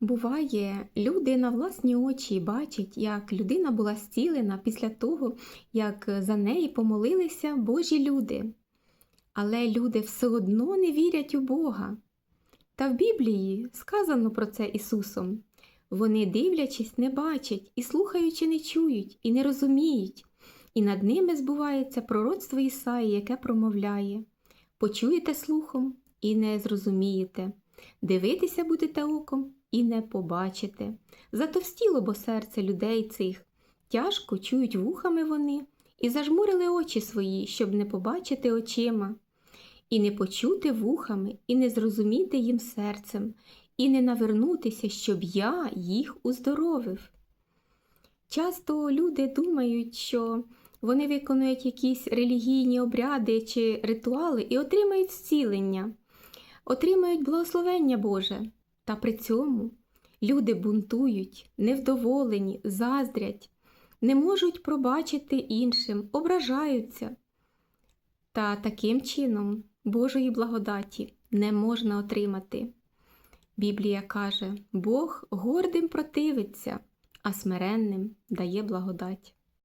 Буває, люди на власні очі бачать, як людина була зцілена після того, як за неї помолилися Божі люди. Але люди все одно не вірять у Бога. Та в Біблії сказано про це Ісусом. Вони, дивлячись, не бачать, і слухаючи, не чують, і не розуміють, і над ними збувається пророцтво Ісаї, яке промовляє Почуєте слухом і не зрозумієте, дивитися будете оком і не побачите. Затовстіло бо серце людей цих, тяжко чують вухами вони, і зажмурили очі свої, щоб не побачити очима, і не почути вухами, і не зрозуміти їм серцем, і не навернутися, щоб я їх уздоровив. Часто люди думають, що вони виконують якісь релігійні обряди чи ритуали і отримають зцілення, отримають благословення Боже. Та при цьому люди бунтують, невдоволені, заздрять, не можуть пробачити іншим, ображаються. Та таким чином Божої благодаті не можна отримати. Біблія каже, Бог гордим противиться, а смиренним дає благодать.